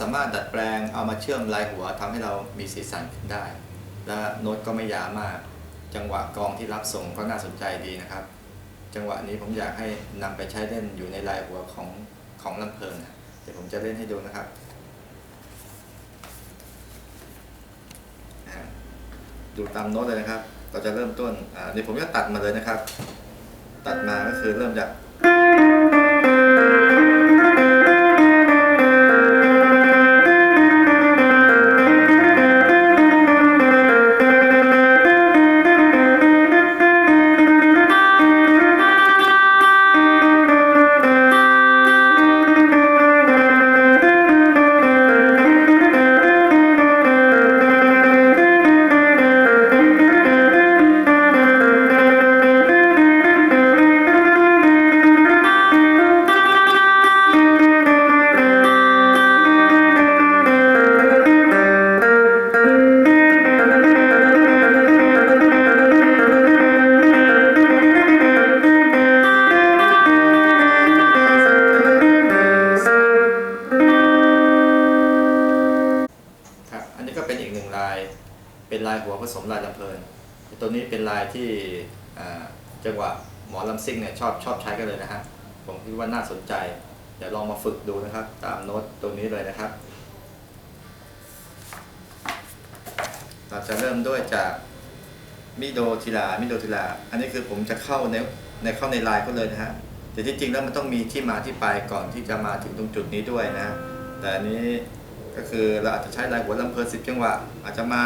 สามารถดัดแปลงเอามาเชื่อมลายหัวทำให้เรามีสีสันขึ้นได้ และโน้ตก็ไม่ยาวมาก จังหวะกองที่รับส่งก็น่าสนใจดีนะครับ จังหวะนี้ผมอยากให้นำไปใช้เล่นอยู่ในลายหัวของของลำเพลินเดี๋ยวผมจะเล่นให้ดูนะครับอ่าดูตามโน้ตเลยนะครับ เราจะเริ่มต้นอ่าเดี๋ยวผมจะตัดมาเลยนะครับ ตัดมาก็คือเริ่มจาก ชอบชอบใช้กันเลยนะฮะผมคิดว่าน่าสนใจ เดี๋ยวลองมาฝึกดูนะครับ ตามโน้ตตรงนี้เลยนะครับ เราจะเริ่มด้วยจากมิโดทิลามิโดทิลา อันนี้คือผมจะเข้าในในเข้าในลายเขาเลยนะฮะแต่ที่จริงแล้วมันต้องมีที่มาที่ไปก่อนที่จะมาถึงตรงจุดนี้ด้วยนะแต่อันนี้ก็คือเราอาจจะใช้ลายหัวลำเพลินสิบจังหวะอาจจะมา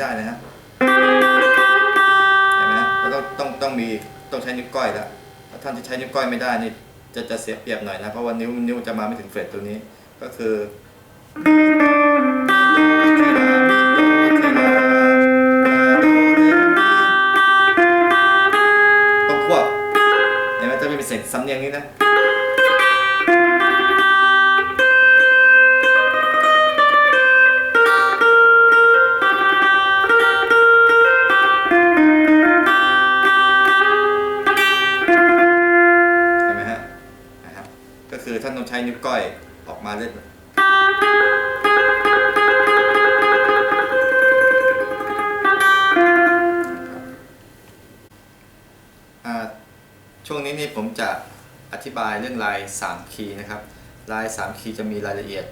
ได้นะฮะเห็นไหมแล้วต้องต้องต้องมีต้องใช้นิ้วก้อยแล้วถ้าท่านที่ใช้นิ้วก้อยไม่ได้นี่จะจะเสียเปรียบหน่อยนะเพราะว่านิ้วนิ้วจะมาไม่ถึงเฟรตตัวนี้ ก็คือต้องควบเห็นไหมจะไม่เป็นเสียงสำเนียงนี้นะ กมาเล่นช่วงนี้นี่ผมจะอธิบายเรื่องลาย3คีย์นะครับ ลาย3คีย์จะมีรายละเอียด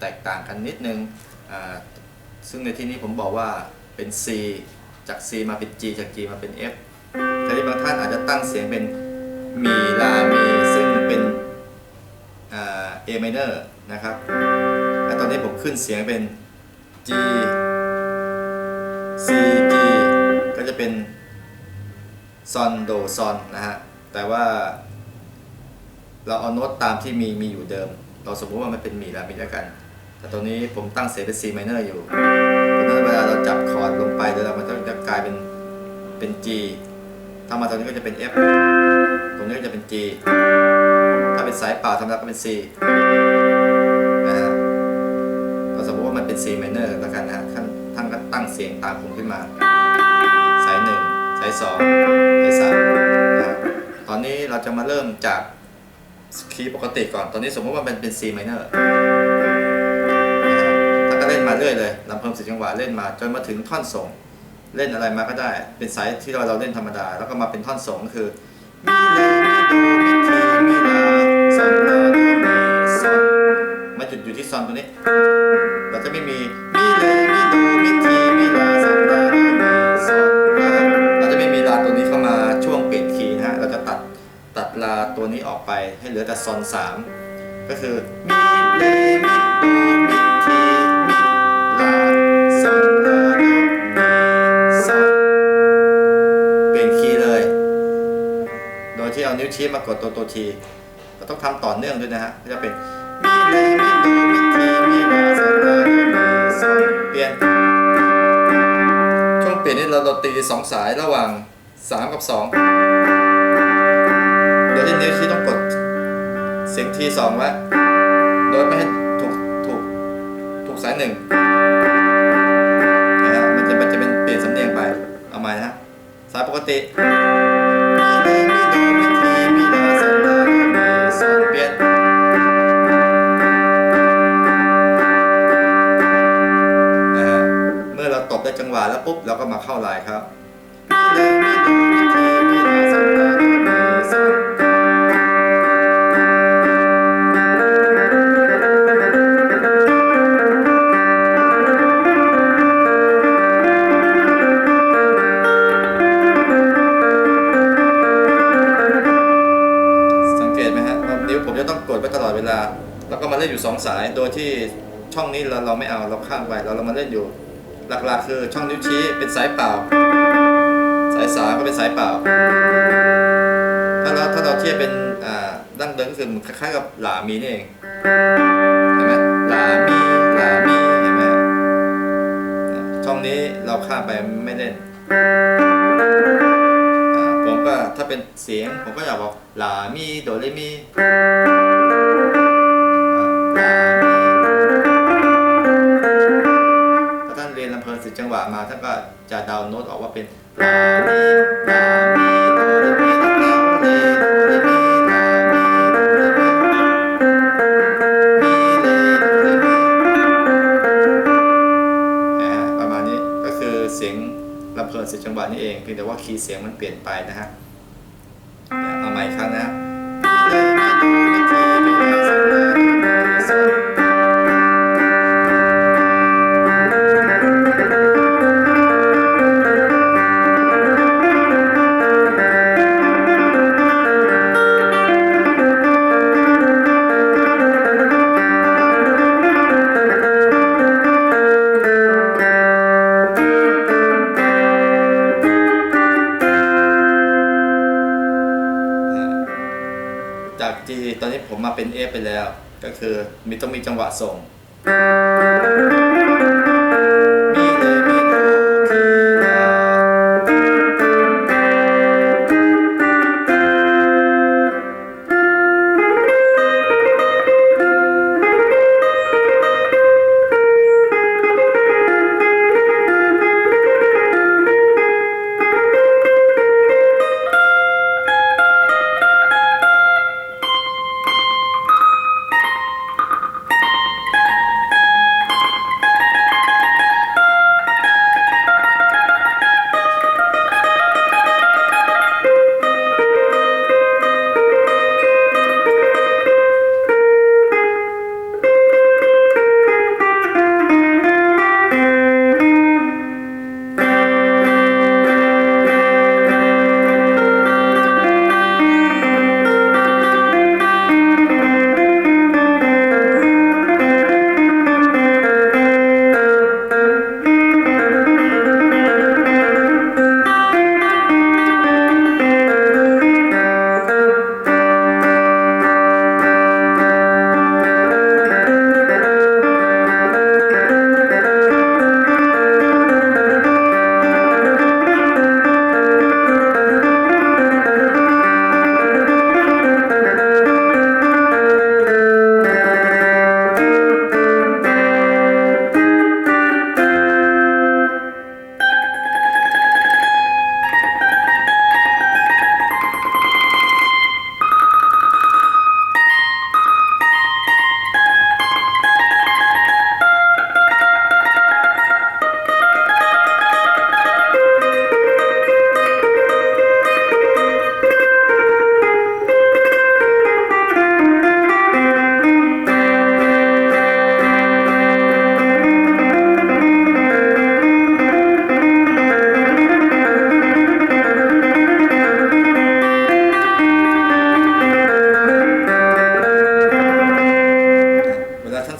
แตกต่างกันนิดนึง ซึ่งในที่นี้ผมบอกว่าเป็น C จาก C มาเป็น G จาก G มาเป็น F แต่ที่บางท่านอาจจะตั้งเสียงเป็นมีลามี A minor นะครับและตอนนี้ผมขึ้นเสียงเป็น G C G ก็จะเป็นซอนโดซอนนะฮะ แต่ว่า เราเอาโน้ตตามที่มีมีอยู่เดิม เราสมมติว่ามันเป็นมีลามีแล้วกัน แต่ตรงนี้ผมตั้งเสียงเป็น C minor อยู่เพราะฉะนั้นเวลาเราจับคอร์ดลงไปเดี๋ยวมันจะกลายเป็นเป็น G ถ้ามาตรงนี้ก็จะเป็น F ตรงนี้ก็จะเป็น G เป็นสายเปล่าธรรมดาก็เป็น C นะฮะเราสมมติว่ามันเป็น C minor แล้วกันนะฮะท่านท่านก็ตั้งเสียงตามผมขึ้นมา สายหนึ่งสายสองสายสามนะตอนนี้เราจะมาเริ่มจากคีย์ปกติก่อน ตอนนี้สมมติว่ามันเป็น C minor นะฮะท่านก็เล่นมาเรื่อยเลยลำเพิ่มสิจังหวะเล่นมา จนมาถึงท่อนส่ง เล่นอะไรมาก็ได้ เป็นสายที่เราเราเล่นธรรมดา แล้วก็มาเป็นท่อนสองก็คือ มีเลมีโด ที่ซอนตัวนี้ เราจะไม่มีมีเลมีโดมีทีมีลาซอนตาดีมีซอนเราจะไม่มีลาตัวนี้เข้ามาช่วงเปลี่ยนคีย์นะฮะเราจะตัดตัดลาตัวนี้ออกไปให้เหลือแต่ซอนสามก็คือมีเลมีโดมีทีมีลาซอนตาดีมีซอนเปลี่ยนคีย์เลย โดยที่เอานิ้วชี้มากดตัวตัวทีเราต้องทำต่อเนื่องด้วยนะฮะก็จะเป็น เลมิโดมิทีมิลาซอนลาโดมีซอนเปลี่ยน ช่วงเปลี่ยนนี่เราเราตีสองสายระหว่าง 3 กับ 2 โดยที่นิ้วชี้ต้องกดเสียงทีสองไว้โดยไม่ให้ถูกถูกถูกสายหนึ่งนะฮะมันจะมันจะเป็นเปลี่ยนสำเนียงไป เอาใหม่นะฮะสายปกติ ล้วก็มาเล่นอยู่สองสาย โดยที่ช่องนี้เราเราไม่เอาเราข้ามไปเราเรามาเล่นอยู่หลักๆคือช่องนิ้วชี้เป็นสายเปล่า สายสามก็เป็นสายเปล่า ถ้าเราถ้าเราเทียบเป็นอ่าดั้งเดิมก็คือมันคล้ายๆกับหลามีนี่เองเห็นไหมหลามีหลามีเห็นไหมฮะช่องนี้เราข้ามไปไม่เล่นอ่าผมก็ถ้าเป็นเสียงผมก็อยากบอกหลามีโดเรมี บะมาท่านก็จะดาวโน้ตออกว่าเป็นลามีลามีโดเรมีลาเลโดเรมีลามีโดเรมีมีเรมีอ่าประมาณนี้ก็คือเสียงลำเพลินสิบจังหวะนี่เองเพียงแต่ว่าคีย์เสียงมันเปลี่ยนไปนะฮะเอาใหม่ครั้งนะ ไปแล้ว ก็คือมีต้องมีจังหวะส่ง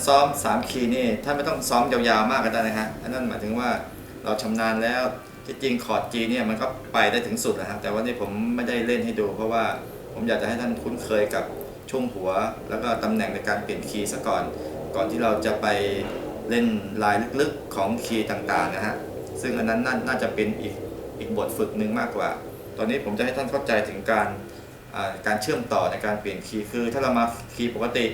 ซ้อม 3 คีย์นี่ท่านไม่ต้องซ้อมยาวๆมากก็ได้นะฮะอันนั้นหมายถึงว่าเราชำนาญแล้วที่จริงคอร์ด G เนี่ยมันก็ไปได้ถึงสุดนะฮะแต่ว่านี่ผมไม่ได้เล่นให้ดู เพราะว่าผมอยากจะให้ท่านคุ้นเคยกับช่วงหัว แล้วก็ตำแหน่งในการเปลี่ยนคีย์ซะก่อน ก่อนที่เราจะไปเล่นลายลึกๆของคีย์ต่างๆนะฮะซึ่งอันนั้นน่านาจะเป็นอีกอีกบทฝึกหนึ่งมากกว่า ตอนนี้ผมจะให้ท่านเข้าใจถึงการการเชื่อมต่อในการเปลี่ยนคีย์คือถ้าเรามาคีย์ปกติ